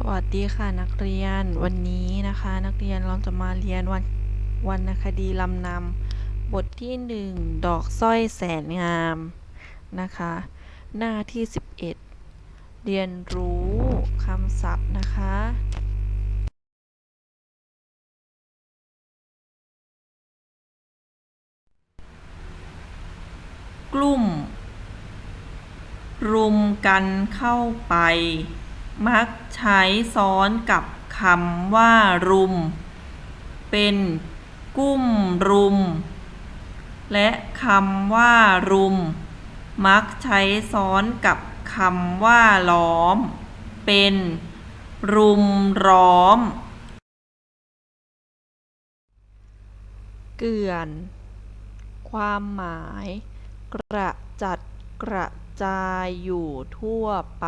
สวัสดีค่ะนักเรียนวันนี้นะคะ นักเรียนเราจะมาเรียนวันวรรณคดีลำนำบทที่หนึ่งดอกสร้อยแสนงามนะคะ หน้าที่ 11 เรียนรู้คำศัพท์นะคะ กลุ่ม รุมกันเข้าไป มักใช้ซ้อนกับคำว่า รุม เป็นกุ้มรุม และคำว่า รุม มักใช้ซ้อนกับคำว่า ล้อม เป็น รุมร้อม เกลื่อน ความหมาย กระจัดกระจายอยู่ทั่วไป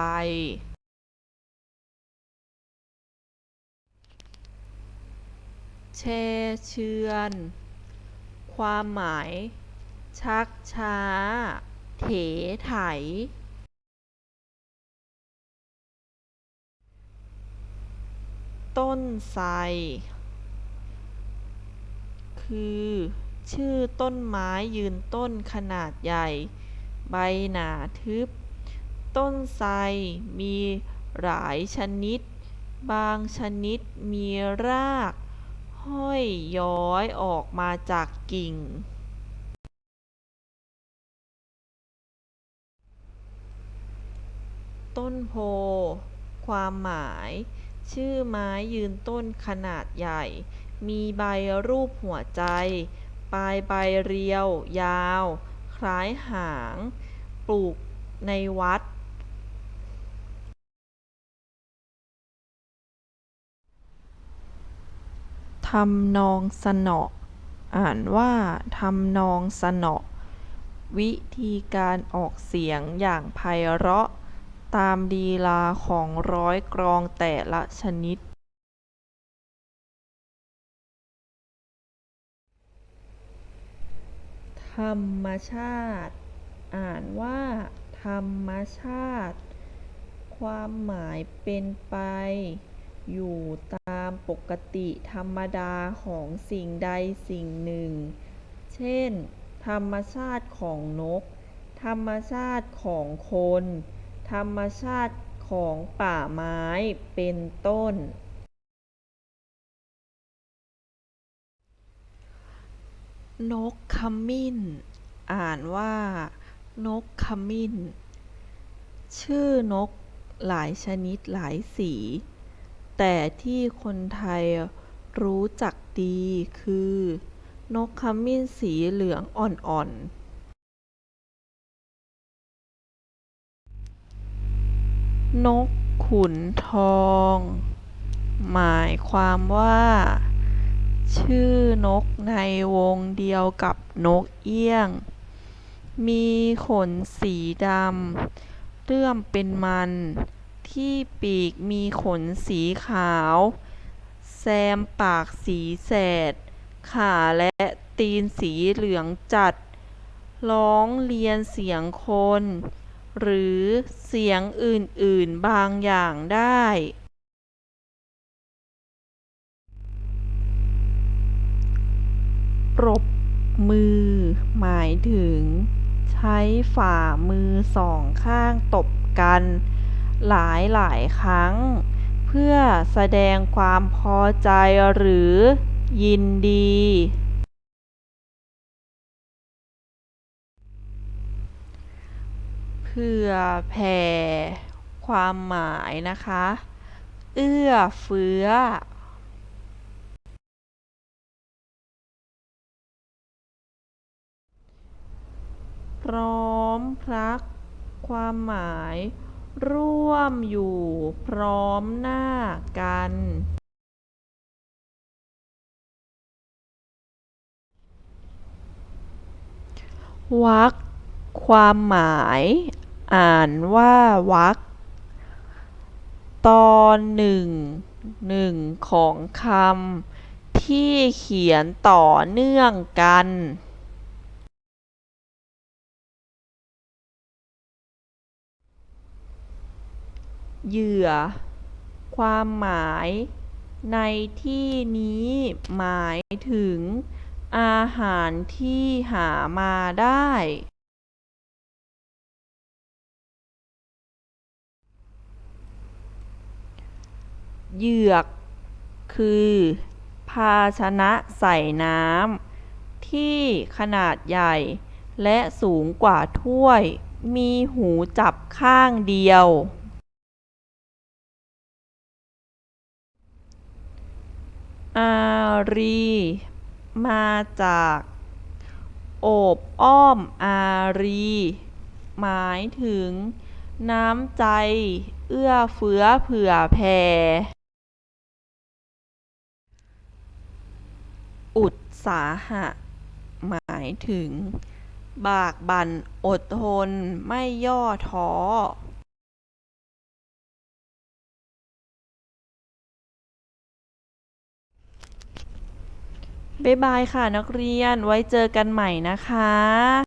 แช่เชือน ความหมาย ชักช้า เถไถ ต้นไทรคือ ชื่อต้นไม้ยืนต้นขนาดใหญ่ ใบหนาทึบ ต้นไทรมีหลายชนิด บางชนิดมีราก ห้อยย้อยออกมาจากกิ่งต้นโพ ความหมาย ชื่อไม้ยืนต้นขนาดใหญ่ มีใบรูปหัวใจ ปลายใบเรียว ยาว คล้ายหาง ปลูกในวัด ทำนองสนอ อ่านว่าทำนองสนอ วิธีการออกเสียงอย่างไพเราะ ตามลีลาของร้อยกรองแต่ละชนิด ธรรมชาติ อ่านว่า ธรรมชาติ ความหมายเป็นไป อยู่ตามปกติธรรมดาของสิ่งใดสิ่งหนึ่ง เช่น ธรรมชาติของนก ธรรมชาติของคน ธรรมชาติของป่าไม้เป็นต้น นกขมิ้น อ่านว่า นกขมิ้น ชื่อนกหลายชนิดหลายสี แต่ที่คนไทยรู้จักดีคือนกขมิ้นสีเหลืองอ่อนๆนกขุนทอง หมายความว่า ชื่อนกในวงเดียวกับนกเอี้ยง มีขนสีดำเลื่อมเป็นมัน ที่ปีกมีขนสีขาว แซมปากสีแสด ขาและตีนสีเหลืองจัด ร้องเรียนเสียงคน หรือเสียงอื่น ๆ บางอย่างได้ ปรบมือ หมายถึง ใช้ฝ่ามือสองข้างตบกัน หลายหลายครั้ง เพื่อแสดงความพอใจหรือยินดีเผื่อแผ่ความหมายนะคะ เอื้อเฟื้อพร้อมพรัก ความหมาย ร่วมอยู่พร้อมหน้ากันวรรคความหมาย อ่านว่าวักตอนหนึ่งหนึ่งของคำที่เขียนต่อเนื่องกัน เหยื่อคความหมาย ในที่นี้หมายถึง อาหารที่หามาได้ เหยือก คือ ภาชนะใส่น้ำที่ขนาดใหญ่ และสูงกว่าถ้วย มีหูจับข้างเดียว อารี มาจาก โอบอ้อมอารี หมายถึง น้ำใจ เอื้อเฟื้อเผื่อแผ่ อุตสาหะ หมายถึง บากบั่นอดทนไม่ย่อท้อ บ๊ายบายค่ะนักเรียนไว้เจอกันใหม่นะคะ